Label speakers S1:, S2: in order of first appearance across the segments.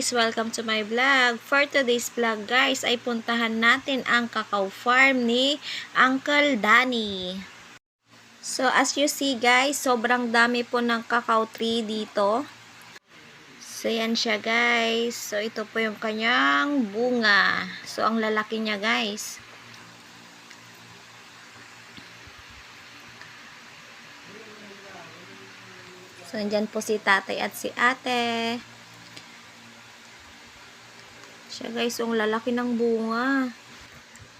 S1: Guys! Welcome to my vlog. For today's vlog guys ay puntahan natin ang cacao farm ni Uncle Danny. So as you see guys, sobrang dami po ng cacao tree dito. So yan siya guys. So ito po yung kanyang bunga. So ang lalaki niya guys. So andyan po si tatay at si ate. Siya guys, ang lalaki ng bunga.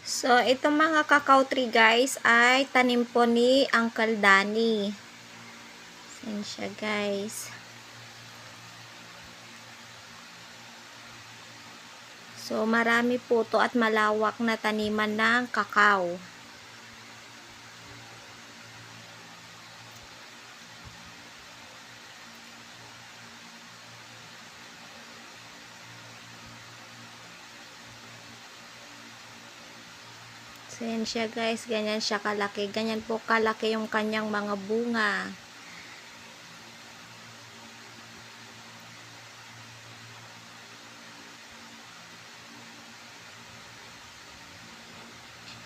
S1: So, itong mga cacao tree guys ay tanim po ni Uncle Danny. Yan siya guys. So, marami po to at malawak na taniman ng kakao. So, yan siya guys. Ganyan siya kalaki. Ganyan po kalaki yung kanyang mga bunga.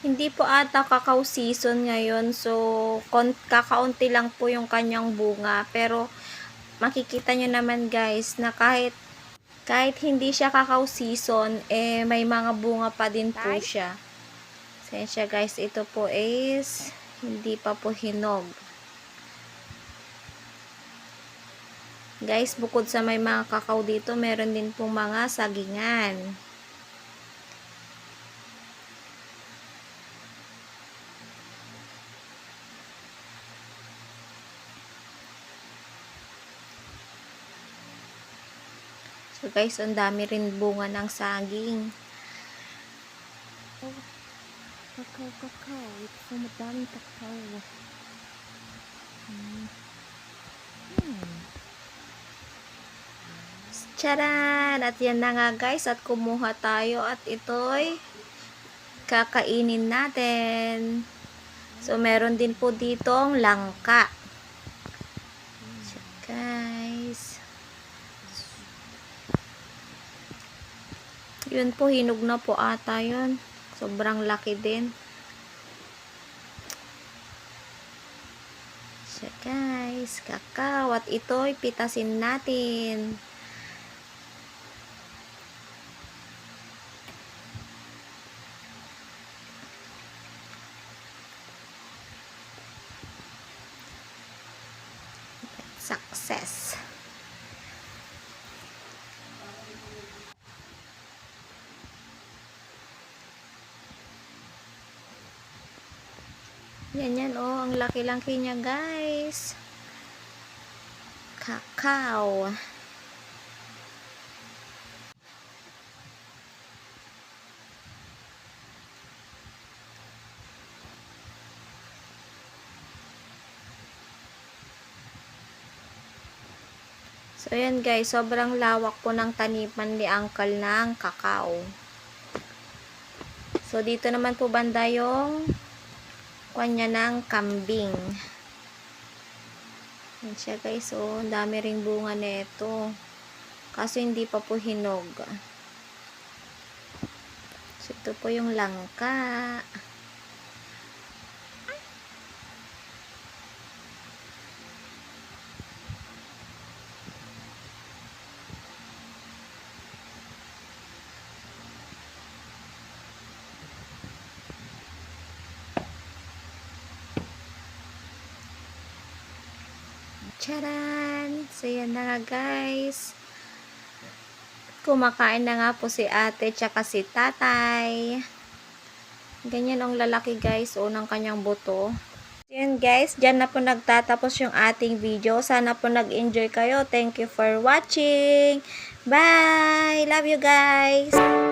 S1: Hindi po ata kakao season ngayon. So, kakaunti lang po yung kanyang bunga. Pero, makikita nyo naman guys na kahit kahit hindi siya kakao season, eh, may mga bunga pa din po siya. Sensya guys, ito po is hindi pa po hinog. Guys, bukod sa may mga kakao dito, meron din pong mga sagingan. So guys, ang dami rin bunga ng saging.
S2: Kakao, kakao. Ito so madaming kakao. Hmm. Hmm.
S1: Charan! At yan na nga guys, at kumuha tayo at ito'y kakainin natin. So, meron din po ditong langka. So, guys. Yun po, hinog na po ata yun. Sobrang laki din. So, guys, kakao. At ito'y pitasin natin. Success. Yan yan oh, ang laki-laki niya guys. Kakao. So, yan guys, sobrang lawak po ng taniman ni Uncle ng kakao. So, dito naman po banda yung kanya ng kambing. Yan siya guys, oh, dami ring bunga nito. Kaso hindi pa po hinog. So, ito po yung langka. Charan! So, yan na guys. Kumakain na nga po si ate tsaka si tatay. Ganyan ang lalaki guys, o ng kanyang buto. Yan guys, dyan na po nagtatapos yung ating video. Sana po nag-enjoy kayo. Thank you for watching. Bye! Love you guys!